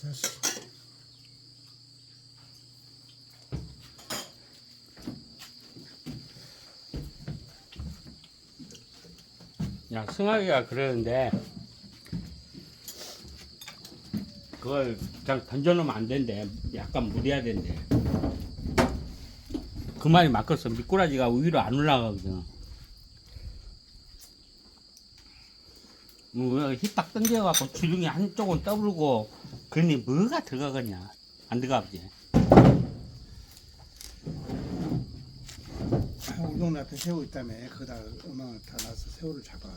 됐어. 야, 승하기가 그러는데, 그걸 그냥 던져놓으면 안 된대. 약간 무리해야 된대. 그 말이 맞겠어. 미꾸라지가 위로 안 올라가거든. 음, 뭐, 힙딱 던져갖고 주둥이 한쪽은 떠부르고 그러니 뭐가 들어가겠냐. 안 들어가지. 동네 앞에 새우 있다며 거기다 엄마가 다 나서 새우를 잡아